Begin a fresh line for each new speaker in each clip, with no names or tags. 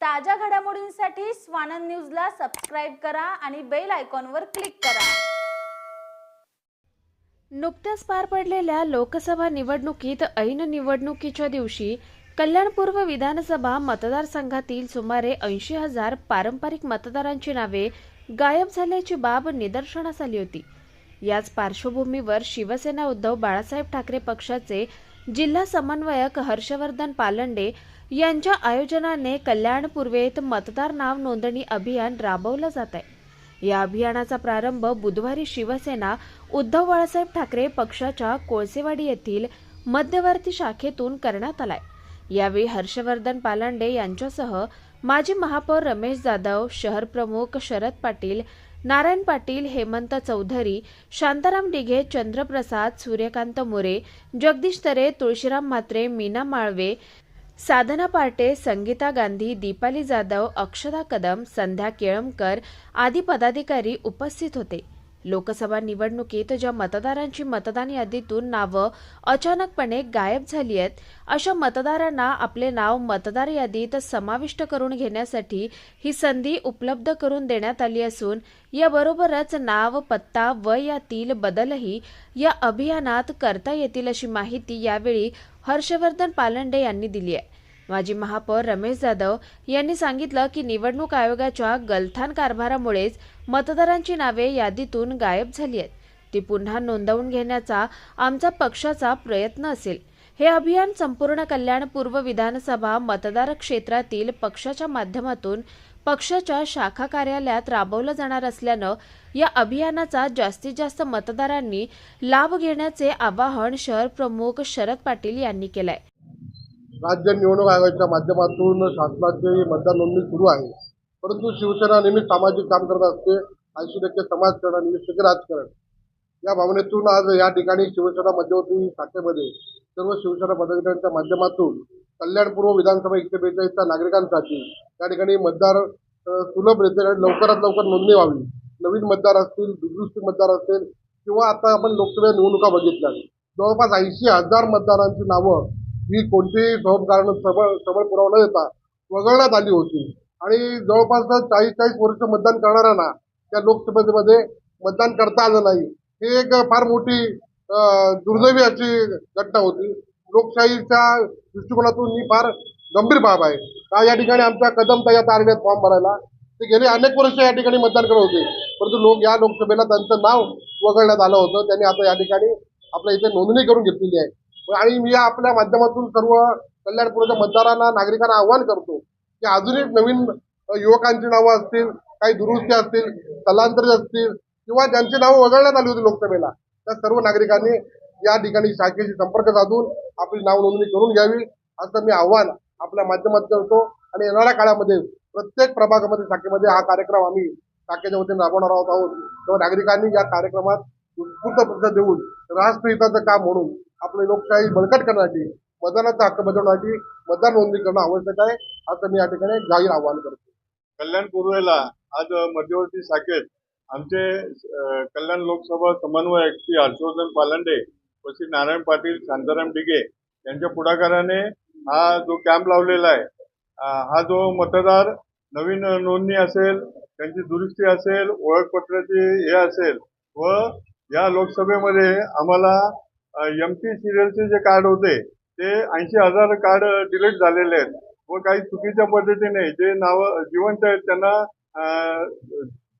ताज्या घडामोडींसाठी स्वानंद न्यूजला सबस्क्राईब करा आणि बेल आयकॉनवर क्लिक करा.
नुकत्याच पार पडलेल्या लोकसभा निवडणुकीत ऐन निवडणुकीच्या दिवशी कल्याणपूर्व विधानसभा मतदारसंघातील सुमारे ऐंशी हजार पारंपरिक मतदारांची नावे गायब झाल्याची बाब निदर्शनास आली होती. याच पार्श्वभूमीवर शिवसेना उद्धव बाळासाहेब ठाकरे पक्षाचे जिल्हा समन्वयक हर्षवर्धन पालंडे यांच्या आयोजनाने कल्याण पूर्वेत मतदार नाव नोंदणी अभियान राबवलं जात आहे. या अभियानाचा प्रारंभ बुधवारी शिवसेना उद्धव बाळासाहेब ठाकरे पक्षाच्या कोळसेवाडी येथील मध्यवर्ती शाखेतून करण्यात आलाय. यावेळी हर्षवर्धन पालांडे यांच्यासह माजी महापौर रमेश जाधव शहर प्रमुख शरद पाटील नारायण पाटील हेमंत चौधरी शांताराम डिघे चंद्रप्रसाद सूर्यकांत मोरे जगदीश तरे तुळशीराम म्हात्रे मीना माळवे साधना पार्टे संगीता गांधी दीपाली जाधव अक्षदा कदम संध्या केळमकर आदी पदाधिकारी उपस्थित होते. लोकसभा निवडणुकीत ज्या मतदारांची मतदान यादीतून नावं अचानकपणे गायब झाली आहेत अशा मतदारांना आपले नाव मतदार यादीत समाविष्ट करून घेण्यासाठी ही संधी उपलब्ध करून देण्यात आली असून याबरोबरच नाव पत्ता व यातील बदलही या अभियानात करता येतील अशी माहिती यावेळी हर्षवर्धन पालंडे यांनी दिली आहे. माजी महापौर रमेश जाधव यांनी सांगितलं की निवडणूक आयोगाच्या गलथान कारभारामुळेच मतदारांची नावे यादीतून गायब झाली आहेत. ती पुन्हा नोंदवून घेण्याचा आमचा पक्षाचा प्रयत्न असेल. हे अभियान संपूर्ण कल्याण पूर्व विधानसभा मतदार क्षेत्रातील पक्षाच्या माध्यमातून पक्षाच्या शाखा कार्यालयात राबवलं जाणार असल्यानं या अभियानाचा जास्तीत जास्त मतदारांनी लाभ घेण्याचे आवाहन शहर प्रमुख शरद पाटील यांनी केलंय.
राज्य निवडणूक आयोगाच्या माध्यमातून शासनाची मतदार नोंदणी सुरू आहे. परंतु शिवसेना नेहमी सामाजिक काम करत असते. ऐंशी टक्के समाजकारण आणि वीस टक्के राजकारण. या भावनेतून आज या ठिकाणी शिवसेना मध्यवर्ती शाखेमध्ये सर्व शिवसेना पदाधिकाऱ्यांच्या माध्यमातून कल्याणपूर्व विधानसभा एकशे बेचाळीसच्या नागरिकांसाठी या ठिकाणी मतदार सुलभ रित्या आणि लवकरात लवकर नोंदणी व्हावी. नवीन मतदार असतील दुरुस्ती मतदार असतील किंवा आता आपण लोकसभा निवडणुका बघितल्या जवळपास ऐंशी हजार मतदारांची नावं ही कोणतीही सबब कारण सबळ सबळ पुरावा न देता वगळण्यात आली होती. आणि जवळपास चाळीस चाळीस वर्ष मतदान करणाऱ्यांना त्या लोकसभेमध्ये मतदान करता आलं नाही. ही एक फार मोठी दुर्दैवी अशी घटना होती. लोकशाहीच्या दृष्टिकोनातून ही फार गंभीर बाब आहे. का या ठिकाणी आमच्या कदम तयार आलेले फॉर्म भरायला? ते गेले अनेक वर्ष या ठिकाणी मतदान करत होते. परंतु लोक या लोकसभेला त्यांचं नाव वगळण्यात आलं होतं. त्यांनी आता या ठिकाणी आपल्या इथे नोंदणी करून घेतलेली आहे. आणि मी या आपल्या माध्यमातून सर्व कल्याणपूरच्या मतदारांना नागरिकांना आव्हान करतो की अजूनही नवीन युवकांची नावं असतील काही दुरुस्ती असतील स्थलांतरित असतील किंवा ज्यांची नावं वगळण्यात आली होती लोकसभेला त्या सर्व नागरिकांनी या ठिकाणी शाखेशी संपर्क साधून आपली नाव नोंदणी करून घ्यावी असं मी आव्हान आपल्या माध्यमात करतो. आणि येणाऱ्या काळामध्ये प्रत्येक प्रभागामध्ये शाखेमध्ये हा कार्यक्रम आम्ही शाखेच्या वतीने राबवणार आहोत. आहोत तेव्हा नागरिकांनी या कार्यक्रमात उत्स्फूर्त प्रतिसाद देऊन राष्ट्रहिताचं काम म्हणून आपली लोकशाही बळकट करण्यासाठी मतदानाचा हक्क बजावण्यासाठी मतदार नोंदणी करणं आवश्यक आहे असं मी या ठिकाणी जाहीर आवाहन करतो.
कल्याण पूर्वेला आज मध्यवर्ती शाखेत आमचे कल्याण लोकसभा समन्वयक श्री हर्षवर्धन पालंडे व श्री नारायण पाटील शांताराम डिगे यांच्या पुढाकाराने हा जो कॅम्प लावलेला आहे हा जो मतदार नवीन नोंदणी असेल त्यांची दुरुस्ती असेल ओळखपत्राची हे असेल व या लोकसभेमध्ये आम्हाला एम टी सिरियलचे जे कार्ड होते ते ऐंशी हजार कार्ड डिलीट झालेले आहेत. व काही चुकीच्या पद्धतीने जे नाव जिवंत आहेत त्यांना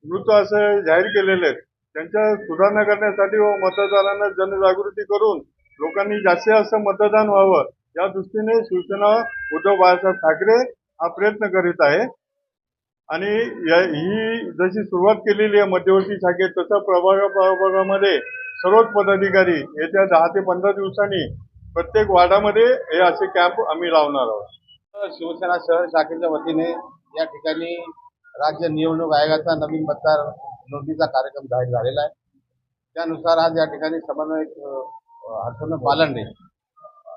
मृत असं जाहीर केलेले आहेत. त्यांच्या सुधारणा करण्यासाठी व मतदारांना जनजागृती करून लोकांनी जास्तीत जास्त मतदान व्हावं या दृष्टीने शिवसेना उद्धव बाळासाहेब ठाकरे हा प्रयत्न करीत आहे. आणि या- ही जशी सुरुवात केलेली आहे मध्यवर्ती शाखेत तसं प्रभागा प्रभागामध्ये सर्वच पदाधिकारी येत्या दहा ते पंधरा दिवसांनी प्रत्येक वार्डामध्ये हे असे कॅम्प आम्ही लावणार आहोत.
शिवसेना शहर शाखेच्या वतीने या ठिकाणी राज्य निवडणूक आयोगाचा नवीन मतदार नोंदीचा कार्यक्रम जाहीर झालेला आहे. त्यानुसार आज या ठिकाणी समन्वयक हर्षन हर्षवर्धन पालंडे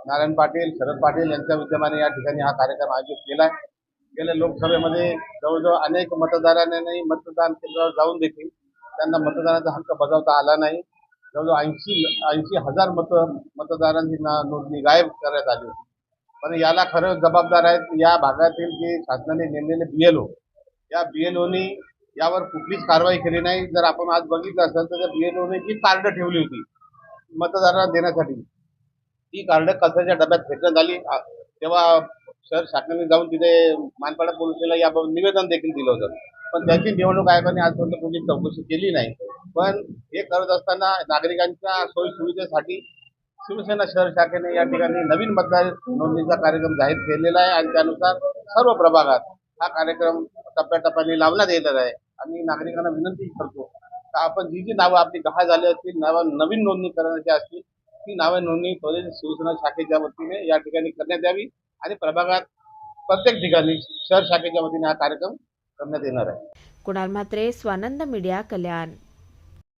नारायण पाटील शरद पाटील यांच्या विद्यमाने या ठिकाणी हा कार्यक्रम आयोजित केला आहे. गेल्या लोकसभेमध्ये जवळजवळ अनेक मतदारांनी मतदान केंद्रावर जाऊन देखील त्यांना मतदानाचा हक्क बजावता आला नाही. जवळजवळ ऐंशी ऐंशी हजार मत मतदारांची ना- नोंदणी गायब करण्यात आली होती. पण याला खरं जबाबदार आहेत या भागातील जे शासनाने नेमलेले बी एल ओ या बी एल ओनी यावर कुठलीच कारवाई केली नाही. जर आपण आज बघितलं असेल तर त्या ओने जी कार्ड ठेवली होती मतदारांना देण्यासाठी ती कार्ड कचऱ्याच्या डब्यात फेकण्यात आली. तेव्हा शहर शासनाने जाऊन तिथे मानपाडा पोलिसला याबाबत निवेदन देखील दिलं होतं. पण त्याची निवडणूक आयोगाने आजपर्यंत कोणी चौकशी केली नाही. पण हे करत असताना नागरिकांच्या सोयी सुविधेसाठी शिवसेना शहर शाखेने या ठिकाणी नवीन मतदार नोंदणीचा कार्यक्रम जाहीर केलेला आहे आणि त्यानुसार सर्व प्रभागात हा कार्यक्रम टप्प्याटप्प्याने लावण्यात येणार आहे. आणि नागरिकांना विनंती करतो का आपण जी जी नावं आपली गहाळ झाली असतील नावं नवीन नोंदणी करण्याची असतील ती नावे नोंदणी त्वरित शिवसेना शाखेच्या वतीने या ठिकाणी करण्यात यावी आणि प्रभागात प्रत्येक ठिकाणी शहर शाखेच्या वतीने हा कार्यक्रम करण्यात येणार आहे.
Kunal Mhatre Swanand media Kalyan.